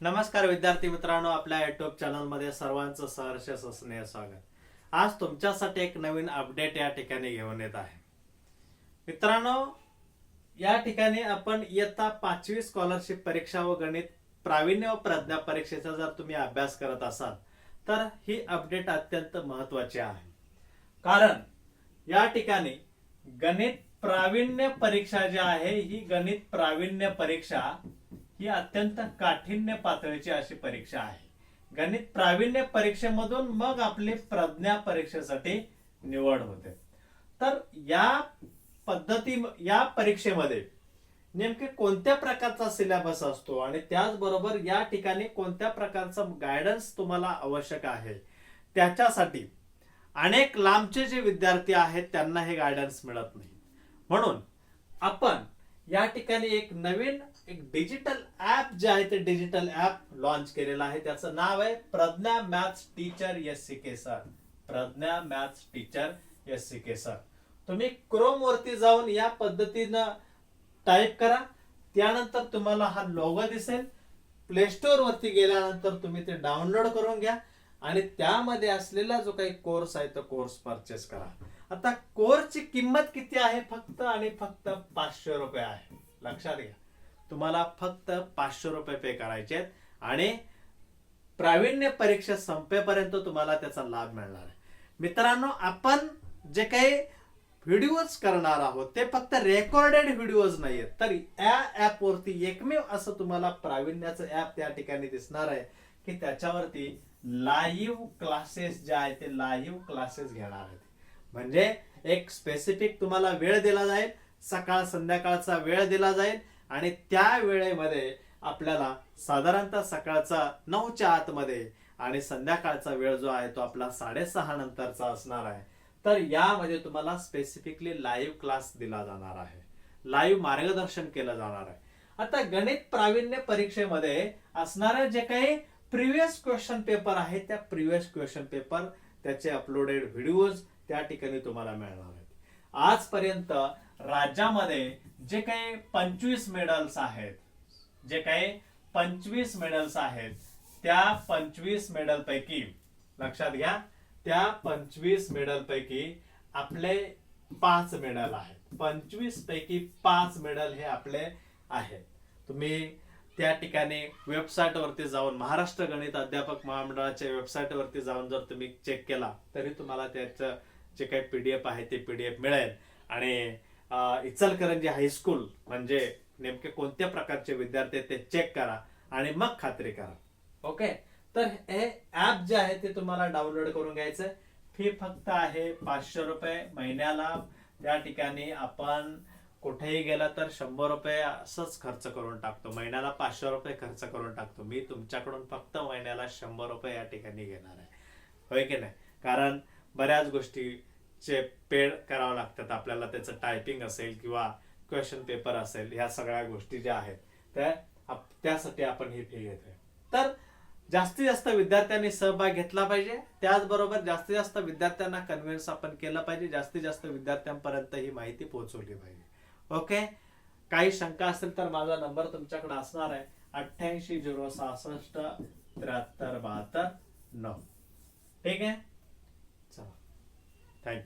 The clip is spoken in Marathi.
नमस्कार विद्यार्थी मित्रांनो आपल्या युट्यूब चॅनलमध्ये सर्वांचं सहर्ष स्नेह स्वागत. आज तुमच्यासाठी एक नवीन अपडेट या ठिकाणी घेऊन येत आहे. मित्रांनो या ठिकाणी आपण इयत्ता पाचवी स्कॉलरशिप परीक्षा व गणित प्रावीण्य व प्रज्ञा परीक्षेचा जर तुम्ही अभ्यास करत असाल तर ही अपडेट अत्यंत महत्वाची आहे. कारण या ठिकाणी गणित प्रावीण्य परीक्षा जी आहे ही गणित प्रावीण्य परीक्षा ही अत्यंत काठिण्य पातळीची अशी परीक्षा आहे. गणित प्रावीण्य परीक्षेमधून मग आपली प्रज्ञा परीक्षेसाठी निवड होते. तर या पद्धती या परीक्षेमध्ये नेमके कोणत्या प्रकारचा सिलेबस असतो आणि त्याचबरोबर या ठिकाणी कोणत्या प्रकारचा गायडन्स तुम्हाला आवश्यक आहे त्याच्यासाठी अनेक लांबचे जे विद्यार्थी आहेत त्यांना हे गायडन्स मिळत नाही. म्हणून आपण या ठिकाणी एक नवीन एक डिजिटल ऍप जे आहे ते डिजिटल ऍप लॉन्च केलेलं आहे. त्याचं नाव आहे Pragya maths teacher S C K sir Pragya maths teacher S C K sir तुम्ही क्रोम वरती जाऊन या पद्धतीनं टाईप करा. त्यानंतर तुम्हाला हा लोगो दिसेल. प्ले स्टोर वरती गेल्यानंतर तुम्ही ते डाउनलोड करून घ्या. आणि त्यामध्ये असलेला जो काही कोर्स आहे तो कोर्स परचेस करा. आता कोरची किंमत किती आहे? फक्त आणि फक्त पाचशे रुपये आहे. लक्षात घ्या. तुम्हाला फक्त पाचशे रुपये पे करायचे आहेत आणि प्रावीण्य परीक्षा संपेपर्यंत तुम्हाला त्याचा लाभ मिळणार आहे. मित्रांनो आपण जे काही व्हिडिओज करणार आहोत ते फक्त रेकॉर्डेड व्हिडिओज नाही आहेत तर या ऍप वरती एकमेव असं तुम्हाला प्रावीण्याचं ऍप त्या ठिकाणी दिसणार आहे की त्याच्यावरती लाईव्ह क्लासेस जे आहे ते लाईव्ह क्लासेस घेणार आहेत. म्हणजे एक स्पेसिफिक तुम्हाला वेळ दिला जाईल सकाळ संध्याकाळचा वेळ दिला जाईल आणि त्या वेळेमध्ये आपल्याला साधारणतः सकाळचा नऊच्या आतमध्ये आणि संध्याकाळचा वेळ जो आहे तो आपला साडेसहा नंतरचा असणार आहे. तर यामध्ये तुम्हाला स्पेसिफिकली लाईव्ह क्लास दिला जाणार आहे. लाईव्ह मार्गदर्शन केलं जाणार आहे. आता गणित प्रावीण्य परीक्षेमध्ये असणारे जे काही प्रिव्हियस क्वेश्चन पेपर आहे त्या प्रिव्हियस क्वेश्चन पेपर त्याचे अपलोडेड व्हिडिओज त्या ठिकाणी तुम्हाला मिळणार आहेत. आजपर्यंत राज्यामध्ये जे काही पंचवीस मेडल्स आहेत जे काही पंचवीस मेडल्स आहेत त्या पंचवीस मेडल पैकी लक्षात घ्या त्या पंचवीस मेडल पैकी आपले पाच मेडल आहेत. पंचवीस पैकी पाच मेडल हे आपले आहेत. तुम्ही त्या ठिकाणी वेबसाईटवरती जाऊन महाराष्ट्र गणित अध्यापक महामंडळाच्या वेबसाईटवरती जाऊन जर तुम्ही चेक केला तरी तुम्हाला त्याचं जे काही पीडीएफ आहे ते पीडीएफ मिळेल. आणि इचलकरंजी हायस्कूल म्हणजे नेमके कोणत्या प्रकारचे विद्यार्थी ते चेक करा आणि मग खात्री करा. ओके? तर हे ऍप जे आहे ते तुम्हाला डाउनलोड करून घ्यायचं फी फक्त आहे पाचशे रुपये महिन्याला. त्या ठिकाणी आपण कुठेही गेला तर शंभर रुपये असंच खर्च करून टाकतो. महिन्याला पाचशे रुपये खर्च करून टाकतो. मी तुमच्याकडून फक्त महिन्याला शंभर रुपये या ठिकाणी घेणार आहे. होय की नाही? कारण बऱ्याच गोष्टी चे पेड करावं लागतात. आपल्याला त्याचं टायपिंग असेल किंवा क्वेश्चन पेपर असेल ह्या सगळ्या गोष्टी ज्या आहेत त्या त्यासाठी आपण ही फी घेतोय. तर जास्तीत जास्त विद्यार्थ्यांनी सहभाग घेतला पाहिजे. त्याचबरोबर जास्तीत जास्त विद्यार्थ्यांना कन्व्हिन्स आपण केलं पाहिजे. जास्तीत जास्त विद्यार्थ्यांपर्यंत ही माहिती पोहोचवली पाहिजे. ओके? काही शंका असेल तर माझा नंबर तुमच्याकडे असणार आहे. अठ्ठ्याऐंशी झिरो सहासष्ट त्र्याहत्तर बहात्तर नऊ. ठीक आहे? Hank